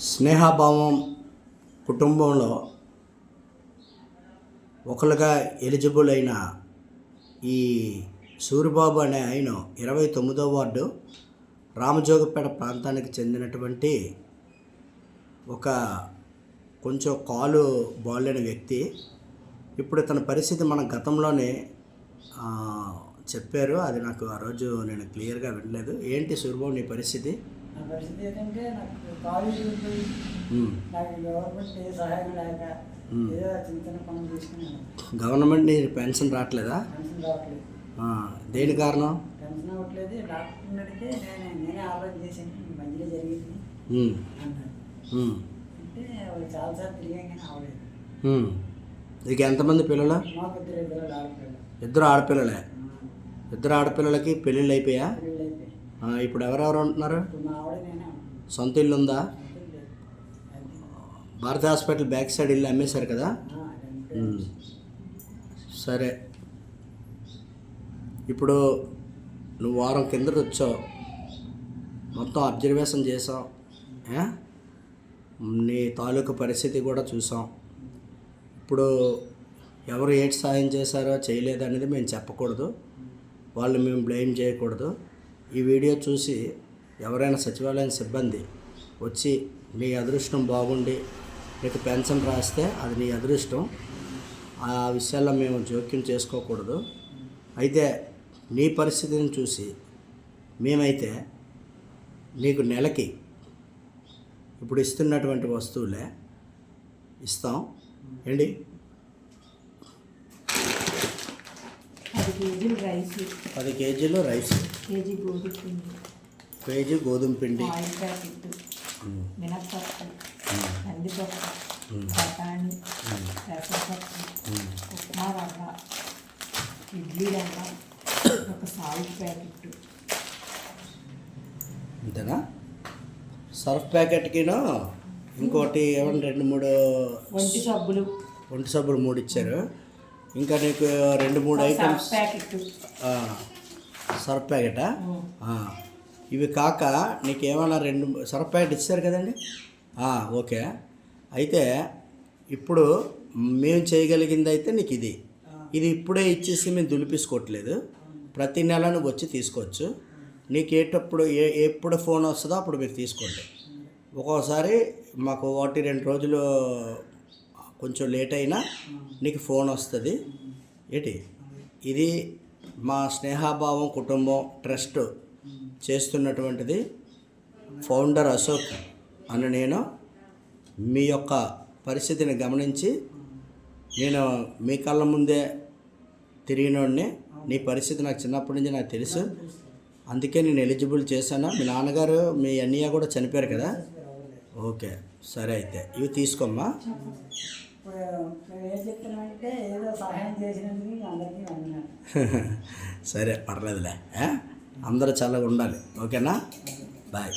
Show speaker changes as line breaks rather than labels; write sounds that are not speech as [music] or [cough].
స్నేహభావం కుటుంబంలో ఒకరుగా ఎలిజిబుల్ అయిన ఈ సూరిబాబు అనే ఆయన ఇరవై తొమ్మిదో వార్డు రామజోగపేట ప్రాంతానికి చెందినటువంటి ఒక కొంచెం కాలు బాగాలేని వ్యక్తి. ఇప్పుడు తన పరిస్థితి మన గతంలోనే చెప్పారు. అది నాకు ఆ రోజు నేను క్లియర్గా వినలేదు. ఏంటి సూరిబాబు నీ పరిస్థితి?
నా పరిస్థితి ఏంటంటే నాకు కాలేజీ
ఉమ్.
నాకు గవర్నమెంట్ ఏ సహాయం లేక. ఏదో చిన్న చిన్న పనులు
గవర్నమెంట్ నీ పెన్షన్ రావట్లేదా?
పెన్షన్ రావట్లేదు.
దేని కారణం?
పెన్షన్ అవ్వట్లేదు. డాక్టర్ అడిగితే నేను నేనే ఆలోచన చేశాను. మంచిగా జరిగింది. అన్నాడు అంటే వాళ్ళు చాలాసార్లు తిరిగాం కానీ అవ్వలేదు.
నీకు ఎంతమంది పిల్లలు?
మాకు ఇద్దరు ఇద్దరు ఆడపిల్లలు.
ఇద్దరు ఆడపిల్లలే. ఇద్దరు ఆడపిల్లలకి పెళ్ళిళ్ళు అయిపోయా? ఇప్పుడు ఎవరెవరు ఉంటున్నారు? సొంత ఇల్లు ఉందా?
అంతే
భారతి హాస్పిటల్ బ్యాక్ సైడ్ ఇల్లు అమ్మేశారు కదా? సరే. ఇప్పుడు నువ్వు వారం కిందట వచ్చావు. మొత్తం అబ్జర్వేషన్ చేసాం నీ తాలూకు పరిస్థితి కూడా చూసాం. ఇప్పుడు ఎవరు ఏటి సాయం చేశారో చేయలేదనేది మేము చెప్పకూడదు. వాళ్ళు మేము బ్లేమ్ చేయకూడదు. ఈ వీడియో చూసి ఎవరైనా సచివాలయం సిబ్బంది వచ్చి నీ అదృష్టం బాగుండి నీకు పెన్షన్ రాస్తే అది నీ అదృష్టం. ఆ విషయాల్లో మేము జోక్యం చేసుకోకూడదు. అయితే నీ పరిస్థితిని చూసి మేమైతే నీకు నెలకి ఇప్పుడు ఇస్తున్నటువంటి వస్తువులే ఇస్తాం. ఏంటి
పది కేజీలు రైస్.
పది కేజీలు రైస్.
కేజీ గోధుమ పిండి.
కేజీ గోధుమ పిండి.
Oil packet. మినప్పప్పు. కందిపప్పు. బఠాణి పెసరపప్పు. ఉప్మా రవ్వ. ఇడ్లీ రవ్వ. ఒక సాల్ట్ ప్యాకెట్.
అంతేనా? సర్ఫ్ ప్యాకెట్కిను ఇంకోటి ఏమన్నా రెండు మూడు
వంటి సబ్బులు.
ఒంటి సబ్బులు మూడు ఇచ్చారు ఇంకా నీకు రెండు మూడు ఐటమ్స్ సర్ఫ్ ప్యాకెటా. ఇవి కాక నీకు ఏమైనా రెండు సర్ఫ్ ప్యాకెట్ ఇచ్చారు కదండి? ఓకే. అయితే ఇప్పుడు మేము చేయగలిగింది అయితే నీకు ఇది. ఇది ఇప్పుడే ఇచ్చేసి మేము దులిపించుకోవట్లేదు ప్రతి నెల నువ్వు వచ్చి తీసుకోవచ్చు. నీకు ఏటప్పుడు ఏ ఎప్పుడు ఫోన్ వస్తుందో అప్పుడు మీరు తీసుకోండి. ఒక్కోసారి మాకు ఒకటి రెండు రోజులు కొంచెం లేట్ అయినా నీకు ఫోన్ వస్తుంది. ఏంటి? ఇది మా స్నేహాభావం కుటుంబం ట్రస్ట్ చేస్తున్నటువంటిది ఫౌండర్ అశోక్ అని నేను మీ యొక్క పరిస్థితిని గమనించి నేను మీ కళ్ళ ముందే తిరిగినోడిని నీ పరిస్థితి నాకు చిన్నప్పటి నుంచి నాకు తెలుసు. అందుకే నేను ఎలిజిబుల్ చేశాను. మీ నాన్నగారు మీ అన్నయ్య కూడా చనిపోయారు కదా? ఓకే సరే అయితే. ఇవి తీసుకోమ్మా.
ఇప్పుడు ఏం చెప్తున్నామంటే ఏదో సహాయం చేసినందుకు అందరికీ వందనాలు. [laughs]
సరే పర్లేదులే? అందరూ చల్లగా ఉండాలి ఓకేనా? బాయ్.